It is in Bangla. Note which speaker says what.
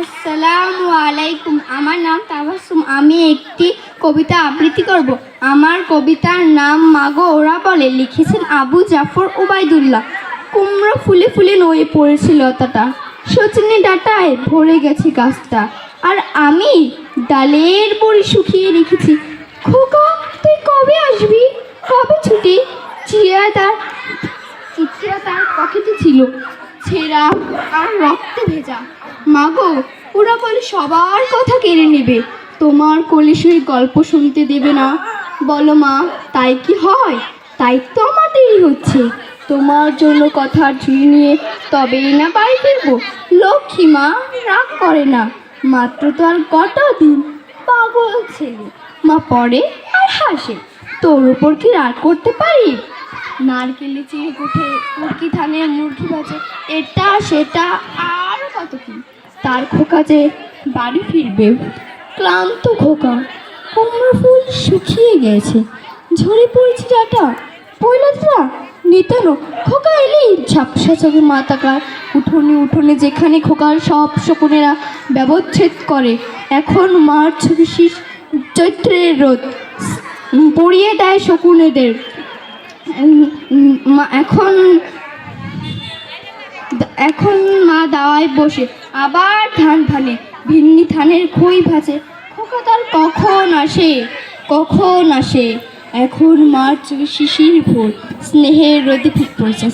Speaker 1: আসসালামু আলাইকুম। আমার নাম তাবাসুম। আমি একটি কবিতা আবৃত্তি করব। আমার কবিতার নাম মাগো। ওরা বলে, লিখেছেন আবু জাফর ওবায়দুল্লাহ কুমড়ো ফুলে ফুলে নয়ে পড়েছে লতাটা। সচিনে ডাটায় ভরে গেছে গাছটা। আর আমি ডালের বড়ি শুকিয়ে রেখেছি। খোকা, তুই কবে আসবি? কবে ছুটি? চিয়া তার চিঠিটা তার পকেটে ছিল। ছেঁড়া আর রক্তে ভেজা। মাগো ওরা বলে সবার কথা কেড়ে নেবে। তোমার কলিশুই গল্প শুনতে দেবে না। বলো মা, তাই কি হয়? তাই তো আমার দেরি হচ্ছে। তোমার জন্য কথার ঝুড়ি নিয়ে তবেই না বাড়ি ফিরবো। লক্ষ্মী মা রাগ করে না। মাত্র তো আর কটা দিন পাগল ছেলে। মা পড়ে আর হাসে। তোর উপর কি রাগ করতে পারি? নারকেলে চিড়ে উঠে মুরগি ধানে মুরগি বাজে এটা, সেটা, আর কত কি? তার খোকা যে বাড়ি ফিরবে, ক্লান্ত খোকা কুমড়ো ফুল শুকিয়ে গেছে। ঝরে পড়েছে ডাটা পয়লাটা নিতানো খোকা এলি, ঝাপসা চোখে মাতাকার উঠোনে উঠোনে যেখানে খোকার সব শকুনেরা ব্যবচ্ছেদ করে, এখন মার ছবি শীষ চৈত্রের রোদ পড়িয়ে দেয় শকুনেদের। এখন এখন দাওয়ায় বসে, আবার ধান ভানে, ভিন্নি ধানের খই ভাজে। খোকা তার কখন আসে? কখন আসে? এখন মার্চ শিশির ভোর, স্নেহের রোদে ফিট পড়েছে